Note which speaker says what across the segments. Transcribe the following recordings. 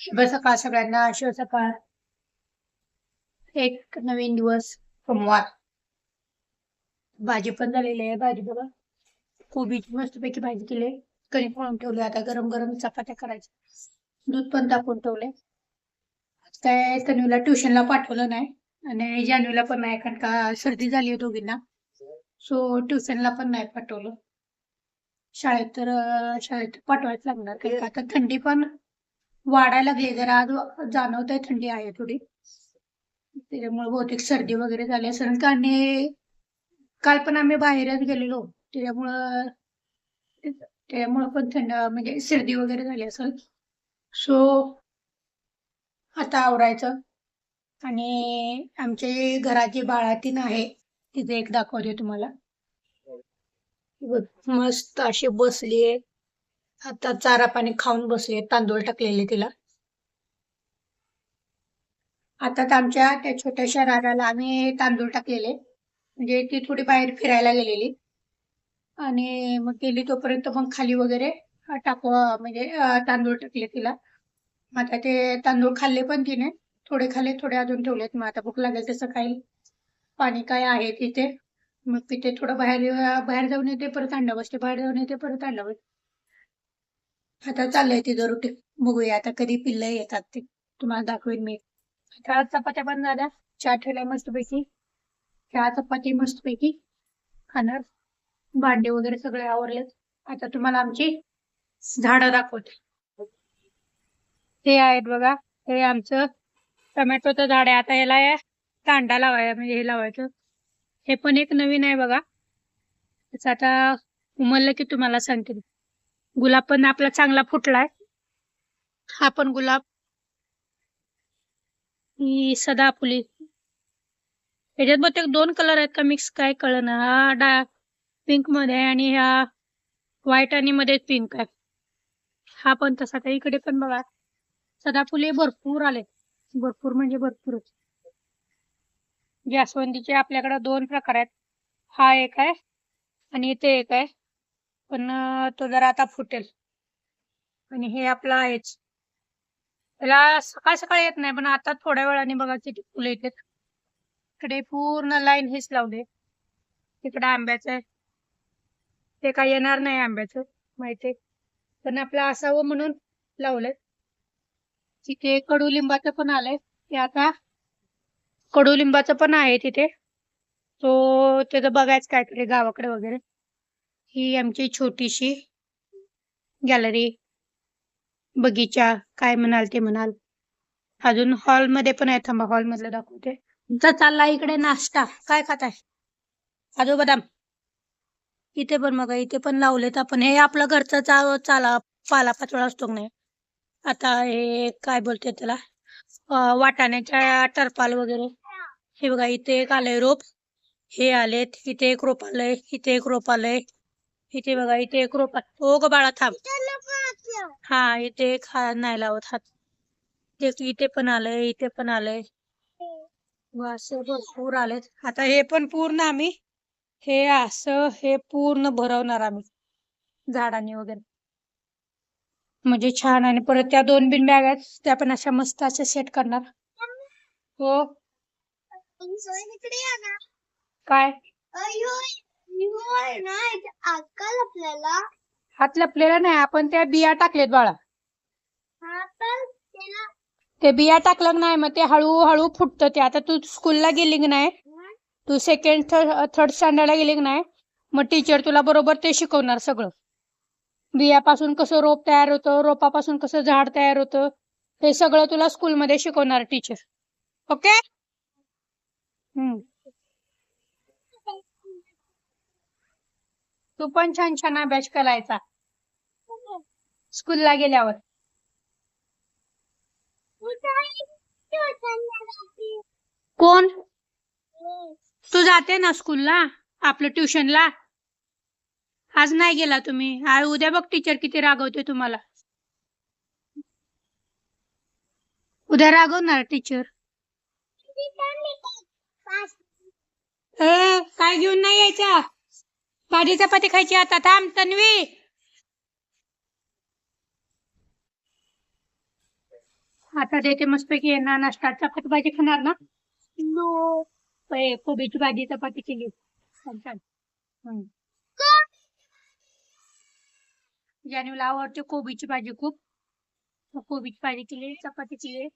Speaker 1: शुभ सकाळ सगळ्यांना शुभ सकाळ. एक नवीन दिवस. सोमवार. भाजी पण झालेली आहे भाजी बघा. कोबीची मस्तपैकी भाजी केली. कणिक मळून ठेवली आता गरम गरम चपात्या करायच्या. दूध पण तापून ठेवले आज काय तन्वीला ट्युशनला पाठवलं नाही आणि जानवीला पण नाही कारण का सर्दी झाली आहे दोघींना. सो ट्युशनला पण नाही पाठवलं. शाळेत तर शाळेत पाठवायच लागणार कारण का आता थंडी पण वाढायला लागली. जरा आज जाणवत आहे थंडी आहे थोडी. त्याच्यामुळे बहुतेक सर्दी वगैरे झाली असेल. का काल पण आम्ही बाहेरच गेलेलो. त्याच्यामुळं त्याच्यामुळं पण थंड म्हणजे सर्दी वगैरे झाली असेल. सो आता आवरायचं. आणि आमचे घराची बाळातीन आहे. तिथे एक दाखवते तुम्हाला. मस्त अशी बसलीये. आता चारा पाणी खाऊन बसले तांदूळ टाकलेले तिला. आता आमच्या त्या छोट्याशा रानाला आम्ही तांदूळ टाकलेले. म्हणजे ती थोडी बाहेर फिरायला गेलेली. आणि मग गेली तोपर्यंत मग खाली वगैरे म्हणजे, अ, टाकू म्हणजे तांदूळ टाकले तिला. मग आता ते तांदूळ खाल्ले पण तिने. थोडे खाल्ले थोडे अजून ठेवलेत. मग आता भूक लागेल तसं काही पाणी काय आहे तिथे. मग तिथे थोडं बाहेर बाहेर जाऊन येते परत अंडा बसते. बाहेर जाऊन येते परत अंडा बसते आता चाललंय तिथं रुटीन बघूया आता कधी पिल्लं येतात ते. तुम्हाला दाखवेन मी. आता चपात्या पण झाल्या चहा ठेवलाय मस्तपैकी. चहा चपाती मस्तपैकी. खाणार. भांडे वगैरे सगळे आवरलेत. आता तुम्हाला आमची झाडं दाखवते. ते आहेत बघा. हे आमचं टोमॅटोचं झाड आहे. आता याला या कांदा लावायचा म्हणजे हे लावायचं. हे पण एक नवीन आहे बघा. त्याचं आता उमललं की तुम्हाला सांगते. मी. गुलाब पण आपला चांगला फुटलाय. हा पण गुलाब. ही सदाफुली. याच्यात बहुतेक दोन कलर आहेत का मिक्स काय कळना. हा डा पिंकमध्ये आहे आणि ह्या व्हाईट आणि मध्ये पिंक आहे. हा पण तसा त्या इकडे पण बघा. सदाफुले भरपूर आले. भरपूर म्हणजे भरपूरच. जास्वंदीचे आपल्याकडे दोन प्रकार आहेत. हा एक आहे आणि इथे एक आहे. पण तो जरा आता फुटेल. आणि हे आपलं आहेच. त्याला सकाळ सकाळी येत नाही पण आता थोड्या वेळाने बघा किती फुलं येतात. इकडे पूर्ण लाईन हेच लावले. तिकडे आंब्याचं आहे. ते काय येणार नाही आंब्याचं माहिती पण आपलं असावं म्हणून लावलंय. तिथे कडुलिंबाचं पण आलंय. ते आता कडुलिंबाचं पण आहे तिथे. तो त्याचं बघायचं काहीतरी गावाकडे वगैरे. ही आमची छोटीशी गॅलरी बगीचा काय म्हणाल ते म्हणाल. अजून हॉलमध्ये पण आहे थांबा हॉलमधलं दाखवते. तुमचा चालला इकडे नाश्ता. काय खाताय? काजू बदाम. इथे पण मग इथे पण लावलेत आपण. हे आपलं घरचा चा चाला पाला पाचोळा असतो नाही? आता हे काय बोलते त्याला? वाटाण्याच्या टरपाल वगैरे. हे बघा इथे एक आलंय रोप. हे आलेत इथे एक रोप आलंय इथे एक रोप आलंय. इथे बघा इथे एक रोप आलं. हो ग बाळा थांब. हा इथे एक नाही लावत हात. ते इथे पण आलंय इथे पण आलंय. असं भरपूर आलेत. आता हे पण पूर्ण आम्ही हे असं हे पूर्ण भरवणार आम्ही झाडांनी वगैरे. म्हणजे छान आणि परत त्या दोन बिन बॅग आहेत त्या पण अशा मस्त अशा सेट करणार. हो. काय?
Speaker 2: आजकाल आपल्याला.
Speaker 1: हात लपलेला नाही आपण त्या बिया टाकलेत बाळा.
Speaker 2: हा तर त्याला
Speaker 1: ते बिया टाकलं नाही मग ते हळूहळू फुटतं ते. आता तू स्कूलला गेली की नाही? तू सेकंड थर्ड स्टँडर्डला गेली की नाही? मग टीचर तुला बरोबर ते शिकवणार सगळं. बियापासून कसं रोप तयार होतं रोपापासून कसं झाड तयार होतं हे सगळं तुला स्कूलमध्ये शिकवणार टीचर ओके हम्म. तू पण छान छान अभ्यास करायचा. स्कूलला गेल्यावर. कोण? तू जाते ना स्कूलला आपलं ट्युशनला आज नाही गेला तुम्ही. आज उद्या बघ टीचर किती रागवते तुम्हाला. उद्या रागवणार टीचर ए काय घेऊन नाही यायचा? भाजी चपाती खायची आता थांब तन्वी. आता देते मस्तपैकी यांना नाश्ता चपाती भाजी खाणार ना?
Speaker 2: नो.
Speaker 1: कोबीची भाजी चपाती केली. जान्हवीला आवडते कोबीची भाजी खूप. कोबीची भाजी केली चपाती केली.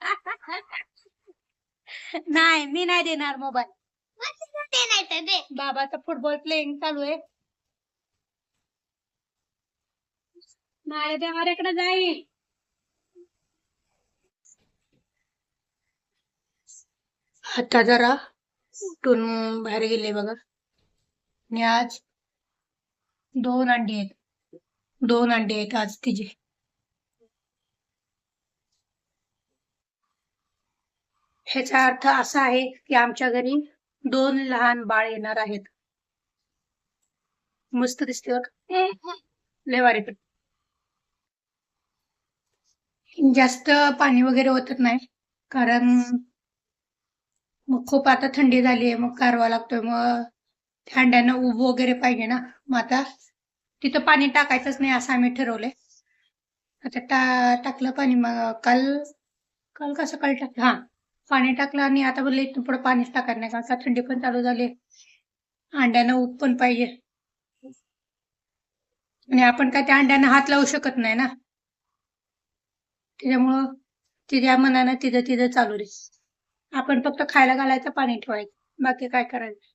Speaker 1: नाही मी नाही देणार मोबाईल.
Speaker 2: ते दे.
Speaker 1: बाबाचा फुटबॉल प्लेइंग चालू आहे. नाही देवाऱ्याकडे जाईल. आता जरा उठून बाहेर गेले बघा. आणि आज दोन अंडी आहेत. दोन अंडी आहेत आज तिचे. ह्याचा अर्थ असा आहे की आमच्या घरी दोन लहान बाळ येणार आहेत. मस्त दिसते बघ. लय पण. जास्त पाणी वगैरे होतच नाही. कारण मग खूप आता थंडी झाली आहे मग कारवा लागतोय. मग थंड्यानं अंड्यांना उभ वगैरे पाहिजे ना. मग आता तिथं पाणी टाकायचंच नाही असं आम्ही ठरवलंय. आता टा टाकलं पाणी. मग काल काल का सकाळी टाकलं? हा. पाणी टाकलं आणि आता बोलले इथून पुढे पाणीच टाकत नाही कारण का थंडी पण चालू झाली अंड्यानं ऊब पण पाहिजे. आणि आपण काय त्या अंड्यानं हात लावू शकत नाही ना? त्याच्यामुळं तिच्या मनानं तिथं तिथं चालू दे आपण फक्त खायला घालायचं पाणी ठेवायचं. बाकी काय करायचं?